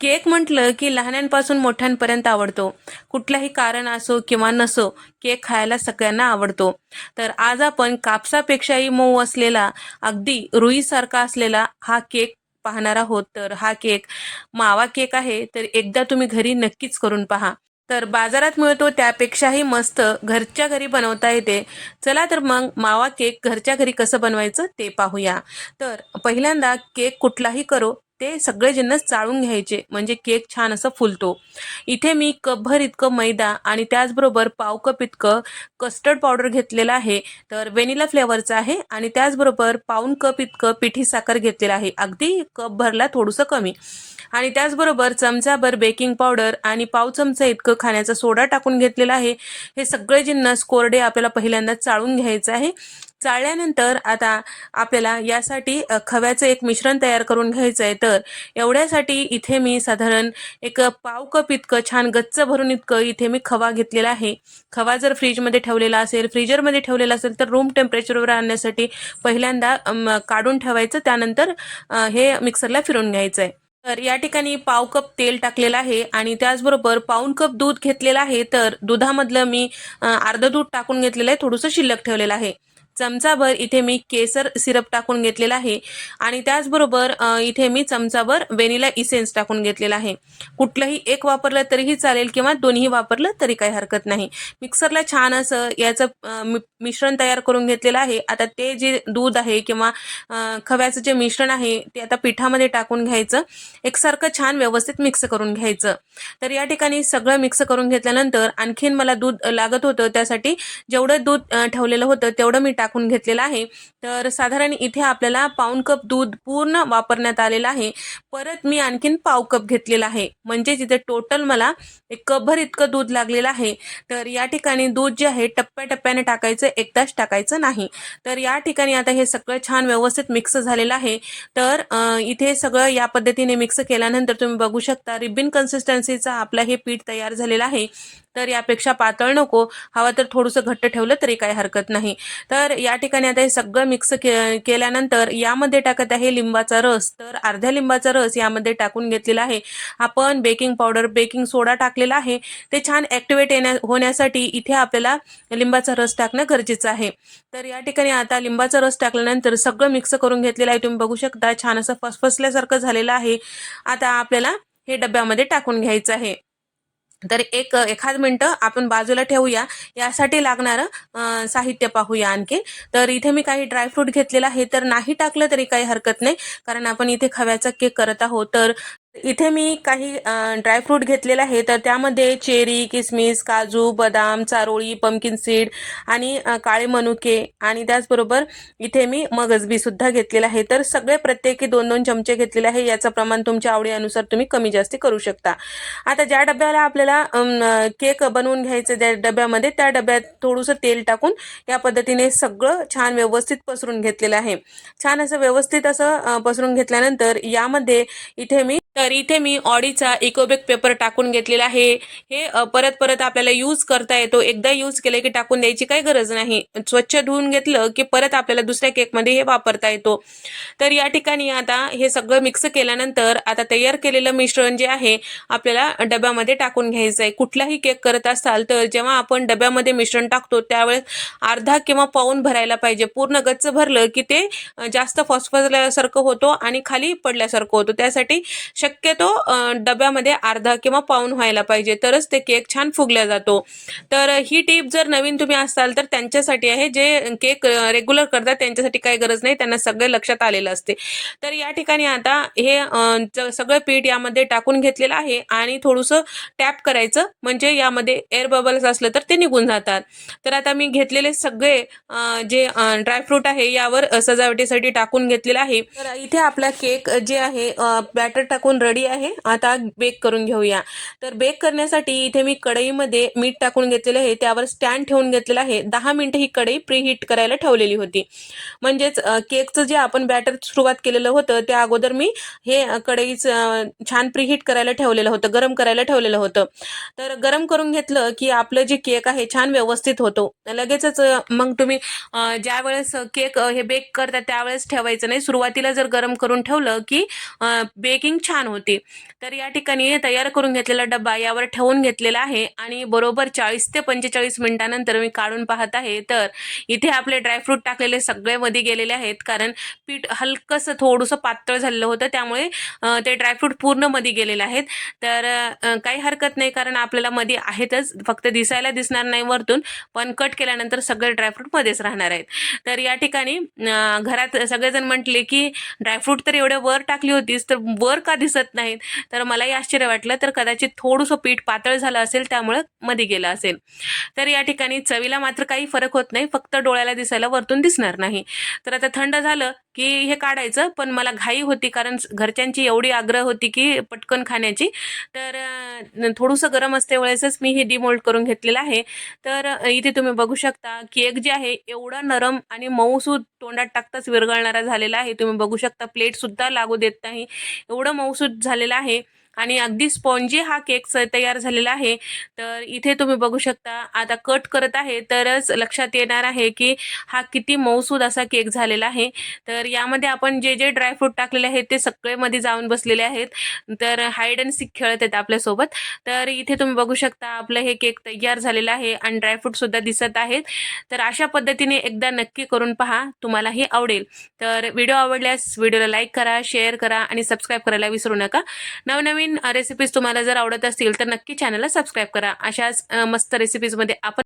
Cake म्हटलं की लहानांपासून मोठ्यांपर्यंत आवडतो. कुठलाही कारण असो किंवा नसो केक खायला सगळ्यांना आवडतो. तर आज आपण कापसापेक्षाही मऊ असलेला अगदी रुईसारखा असलेला हा केक पाहणार आहोत. तर हा केक मावा केक आहे तर एकदा तुम्ही घरी नक्कीच करून पहा. तर बाजारात मिळतो त्यापेक्षाही मस्त घरच्या घरी बनवता येते. चला तर मग मावा केक घरच्या घरी कसं बनवायचं ते पाहूया. तर पहिल्यांदा केक कुठलाही करो ते सगळे जिन्नस चाळून घ्यायचे. म्हणजे केक छान असं फुलतो. इथे मी कपभर इतकं मैदा आणि त्याचबरोबर पाव कप इतकं कस्टर्ड पावडर घेतलेलं आहे. तर व्हेनिला फ्लेवरचं आहे आणि त्याचबरोबर पाऊन कप इतकं पिठी साखर घेतलेलं आहे. अगदी कप भरला थोडंसं कमी. आणि त्याचबरोबर चमचाभर बेकिंग पावडर आणि पाव चमचा इतकं खाण्याचा सोडा टाकून घेतलेला आहे. हे सगळे जिन्नस कोरडे आपल्याला पहिल्यांदा चाळून घ्यायचं आहे. चाळल्यानंतर आता आपल्याला यासाठी खव्याचं एक मिश्रण तयार करून घ्यायचं आहे तर एवढ्यासाठी इथे मी साधारण एक पाव कप इतकं छान गच्च भरून इतकं इथे मी खवा घेतलेला आहे. खवा जर फ्रीजमध्ये ठेवलेला असेल फ्रीजरमध्ये ठेवलेला असेल तर रूम टेम्परेचरवर आणण्यासाठी पहिल्यांदा काढून ठेवायचं. त्यानंतर हे मिक्सरला फिरून घ्यायचं आहे तर या ठिकाणी पाव कप तेल टाकलेलं आहे आणि त्याचबरोबर पाऊन कप दूध घेतलेलं आहे. तर दुधामधलं मी अर्धं दूध टाकून घेतलेलं आहे. थोडंसं शिल्लक ठेवलेलं आहे. चमचाभर इथे मी केसर सिरप टाकून घेतलेला आहे. आणि त्याचबरोबर इथे मी चमचाभर वेनिला इसेन्स टाकून घेतलेला आहे. कुठलंही एक वापरलं तरीही चालेल किंवा दोन्ही वापरलं तरी काही हरकत नाही. मिक्सरला छान असं याचं मि- मिश्रण तयार करून घेतलेलं आहे. आता ते जे दूध आहे किंवा खव्याचं जे मिश्रण आहे ते आता पिठामध्ये टाकून घ्यायचं. एकसारखं छान व्यवस्थित मिक्स करून घ्यायचं. तर या ठिकाणी सगळं मिक्स करून घेतल्यानंतर आणखीन मला दूध लागत होतं. त्यासाठी जेवढं दूध ठेवलेलं होतं तेवढं मी टाकून घेतलेला आहे. तर साधारण इथे आपल्याला पाऊन कप दूध पूर्ण वापरण्यात आलेलं आहे. परत मी आणखीन पाव कप घेतलेला आहे. म्हणजे तिथे टोटल मला एक कपभर इतकं दूध लागलेलं आहे. तर या ठिकाणी दूध जे आहे टप्प्याटप्प्याने टाकायचं एकदाच टाकायचं नाही. तर या ठिकाणी आता हे सगळं छान व्यवस्थित मिक्स झालेलं आहे. तर इथे सगळं या पद्धतीने मिक्स केल्यानंतर तुम्ही बघू शकता रिबिन कन्सिस्टन्सीचा आपला हे पीठ तयार झालेलं आहे. तर यापेक्षा पातळ नको. हवा तर थोडंसं घट्ट ठेवलं तरी काही हरकत नाही. तर तर या ठिकाणी आता हे सगळं मिक्स के केल्यानंतर यामध्ये टाकत आहे लिंबाचा रस. तर अर्ध्या लिंबाचा रस यामध्ये टाकून घेतलेला आहे. आपण बेकिंग पावडर बेकिंग सोडा टाकलेला आहे. ते छान ॲक्टिवेट येण्या होण्यासाठी इथे आपल्याला लिंबाचा रस टाकणं गरजेचं आहे. तर या ठिकाणी आता लिंबाचा रस टाकल्यानंतर सगळं मिक्स करून घेतलेलं आहे. तुम्ही बघू शकता छान असं फसफसल्यासारखं झालेलं आहे. आता आपल्याला हे डब्यामध्ये टाकून घ्यायचं आहे. तर एक एखाद मिनटं आपण बाजूला ठेवूया. यासाठी लागणारं साहित्य पाहूया आणखी. तर इथे मी काही ड्रायफ्रूट घेतलेला आहे तर नाही टाकलं तरी काही हरकत नाही. कारण आपण इथे खव्याचा केक करत आहोत तर इथे मी काही ड्रायफ्रूट घेतलेलं आहे. तर त्यामध्ये चेरी किसमिस काजू बदाम चारोळी पंकिन सीड आणि काळे मनुके आणि त्याचबरोबर इथे मी मगजबीसुद्धा सुद्धा घेतलेलं आहे. तर सगळे प्रत्येकी दोन दोन चमचे घेतलेले आहे. याचं प्रमाण तुमच्या आवडीनुसार तुम्ही कमी जास्ती करू शकता. आता ज्या डब्याला आपल्याला केक बनवून घ्यायचं त्या डब्यामध्ये त्या डब्यात थोडंसं तेल टाकून या पद्धतीने सगळं छान व्यवस्थित पसरून घेतलेलं आहे. छान असं व्यवस्थित असं पसरून घेतल्यानंतर यामध्ये इथे मी तर इथे मी ऑडीचा इकोबेक पेपर टाकून घेतलेला आहे. हे परत परत आपल्याला यूज करता येतो. एकदा यूज केलं की टाकून द्यायची काही गरज नाही. स्वच्छ धुवून घेतलं की परत आपल्याला दुसऱ्या केकमध्ये हे वापरता येतो. तर या ठिकाणी आता हे सगळं मिक्स केल्यानंतर आता तयार केलेलं मिश्रण जे आहे आपल्याला डब्यामध्ये टाकून घ्यायचं आहे. कुठलाही केक करत असाल तर जेव्हा आपण डब्यामध्ये मिश्रण टाकतो त्यावेळेस अर्धा किंवा पाऊन भरायला पाहिजे. पूर्ण गच्च भरलं की ते जास्त फॉस्फरल्यासारखं होतो आणि खाली पडल्यासारखं होतं. त्यासाठी शक्यतो डब्यामध्ये अर्धा किंवा पाऊन व्हायला पाहिजे. तरच ते केक छान फुगला जातो. तर ही टीप जर नवीन तुम्ही असाल तर त्यांच्यासाठी आहे. जे केक रेग्युलर करतात त्यांच्यासाठी काही गरज नाही. त्यांना सगळे लक्षात आलेलं असते. तर या ठिकाणी आता हे सगळं पीठ यामध्ये टाकून घेतलेलं आहे आणि थोडंसं टॅप करायचं. म्हणजे यामध्ये एअर बबल्स असलं तर ते निघून जातात. तर आता मी घेतलेले सगळे जे ड्रायफ्रूट आहे यावर सजावटीसाठी टाकून घेतलेलं आहे. तर इथे आपला केक जे आहे बॅटर टाकून रेडी आहे. आता बेक करून घेऊया. तर बेक करण्यासाठी इथे मी कढईमध्ये मीठ टाकून घेतलेलं आहे. त्यावर स्टँड ठेवून घेतलेलं आहे. दहा मिनिटं ही कढई प्रीहीट करायला ठेवलेली होती. म्हणजेच केकचं जे आपण बॅटर सुरुवात केलेलं होतं त्या अगोदर मी हे कढईचं छान प्रीहीट करायला ठेवलेलं होतं. गरम करायला ठेवलेलं होतं. तर गरम करून घेतलं की आपलं जे केक आहे छान व्यवस्थित होतो. लगेचच मग तुम्ही ज्या वेळेस केक हे बेक करता त्यावेळेस ठेवायचं नाही. सुरुवातीला जर गरम करून ठेवलं की बेकिंग छान होती. तर या ठिकाणी तयार करून घेतलेला डब्बा यावर ठेवून घेतलेला आहे आणि बरोबर चाळीस ते पंचेचाळीस मिनिटानंतर मी काढून पाहत आहे. तर इथे आपले ड्रायफ्रूट टाकलेले सगळे मध्ये गेलेले आहेत. कारण पीठ हलकंसं थोडंसं पातळ झालेलं होतं. त्यामुळे ते ड्रायफ्रूट पूर्णमध्ये गेलेले आहेत. तर काही हरकत नाही कारण आपल्याला मध्ये आहेतच. फक्त दिसायला दिसणार नाही वरतून. पण कट केल्यानंतर सगळे ड्रायफ्रूट मध्येच राहणार आहेत. तर या ठिकाणी घरात सगळेजण म्हटले की ड्रायफ्रूट तर एवढ्या वर टाकली होतीस. तर वर का दिसत नाहीत. तर मलाही आश्चर्य वाटलं तर कदाचित थोडंसं पीठ पातळ झालं असेल त्यामुळं मध्ये गेलं असेल. तर या ठिकाणी चवीला मात्र काही फरक होत नाही फक्त डोळ्याला दिसायला वरतून दिसणार नाही. तर आता थंड झालं की हे काढायचं पण मला घाई होती कारण घरच्यांची एवढी आग्रह होती की पटकन खाण्याची. तर थोडंसं गरम असते वेळेसच मी हे डिमोल्ड करून घेतलेलं आहे. तर इथे तुम्ही बघू शकता केक जे आहे एवढा नरम आणि मऊसूद तोंडात टाकताच विरघळणारा झालेला आहे. तुम्ही बघू शकता प्लेटसुद्धा लागू देत नाही. एवढं मऊसूद झालेलं आहे. आणि अगदी स्पॉन्जी हा केक स- तयार झालेला आहे. तर इथे तुम्ही बघू शकता आता कट करत आहे. तरच लक्षात येणार आहे की हा किती मऊसूद असा केक झालेला आहे. तर यामध्ये आपण जे जे ड्रायफ्रूट टाकलेले आहेत ते सगळे मध्ये जाऊन बसलेले आहेत. तर हाईड अँड सिक खेळत आहेत आपल्यासोबत. तर इथे तुम्ही बघू शकता आपलं हे केक तयार झालेलं आहे आणि ड्रायफ्रूट सुद्धा दिसत आहेत. तर अशा पद्धतीने एकदा नक्की करून पहा तुम्हालाही आवडेल. तर व्हिडिओ आवडल्यास व्हिडिओला लाईक करा शेअर करा आणि सबस्क्राईब करायला विसरू नका. नवनवीन रेसिपीज तुम्हाला जर आवडत असतील तर नक्की चॅनलला सबस्क्राईब करा. अशाच मस्त रेसिपीजमध्ये आपण